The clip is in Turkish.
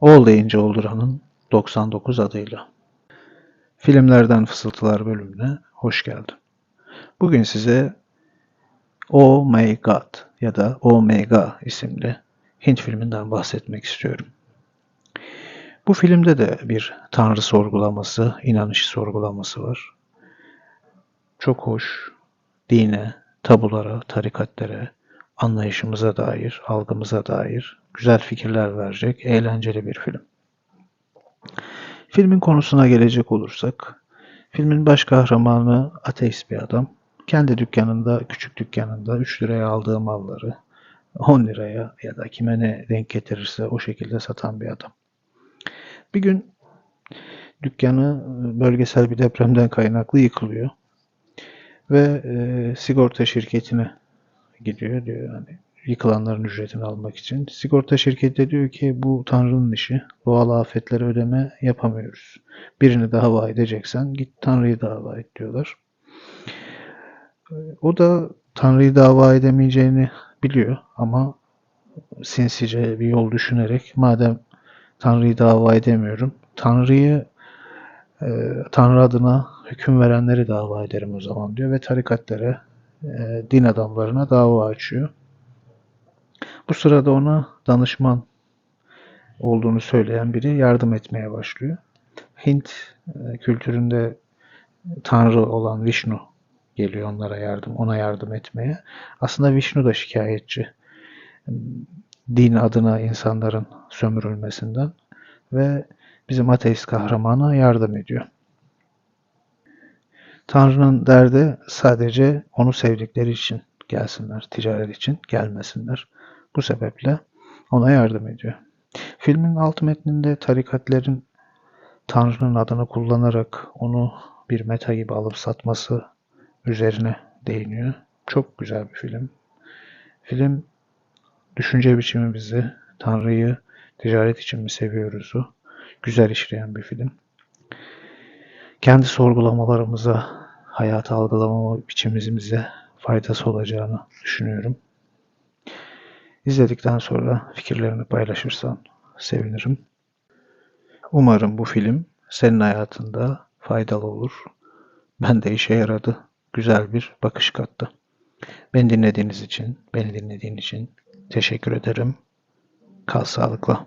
Ol deyince olduranın 99 adıyla. Filmlerden Fısıltılar bölümüne hoş geldin. Bugün size Oh My God ya da Omega isimli Hint filminden bahsetmek istiyorum. Bu filmde de bir tanrı sorgulaması, inanış sorgulaması var. Çok hoş, dine, tabulara, tarikatlere, anlayışımıza dair, algımıza dair güzel fikirler verecek eğlenceli bir film. Filmin konusuna gelecek olursak, filmin baş kahramanı ateist bir adam. Kendi dükkanında, küçük dükkanında 3 liraya aldığı malları 10 liraya ya da kime ne denk getirirse o şekilde satan bir adam. Bir gün dükkanı bölgesel bir depremden kaynaklı yıkılıyor. Ve e, sigorta şirketine gidiyor diyor hani yıkılanların ücretini almak için. Sigorta şirketi de diyor ki bu Tanrı'nın işi. Doğal afetlere ödeme yapamıyoruz. Birini dava edeceksen git Tanrı'yı dava et diyorlar. O da Tanrı'yı dava edemeyeceğini biliyor ama sinsice bir yol düşünerek madem Tanrı'yı dava edemiyorum, Tanrı'yı e, Tanrı adına hüküm verenleri dava ederim o zaman diyor ve tarikatlere, e, din adamlarına dava açıyor. Bu sırada ona danışman olduğunu söyleyen biri yardım etmeye başlıyor. Hint e, kültüründe Tanrı olan Vishnu geliyor onlara yardım, ona yardım etmeye. Aslında Vishnu da şikayetçi. Din adına insanların sömürülmesinden ve bizim ateist kahramana yardım ediyor. Tanrı'nın derdi sadece onu sevdikleri için gelsinler, ticaret için gelmesinler. Bu sebeple ona yardım ediyor. Filmin alt metninde tarikatlerin Tanrı'nın adını kullanarak onu bir meta gibi alıp satması üzerine değiniyor. Çok güzel bir film. Film düşünce biçimimizi, Tanrı'yı ticaret için mi seviyoruzu güzel işleyen bir film. Kendi sorgulamalarımıza, hayatı algılama biçimimize faydası olacağını düşünüyorum. İzledikten sonra fikirlerini paylaşırsan sevinirim. Umarım bu film senin hayatında faydalı olur. Ben de işe yaradı. Güzel bir bakış kattı. Beni dinlediğiniz için, beni dinlediğin için teşekkür ederim. Kal sağlıkla.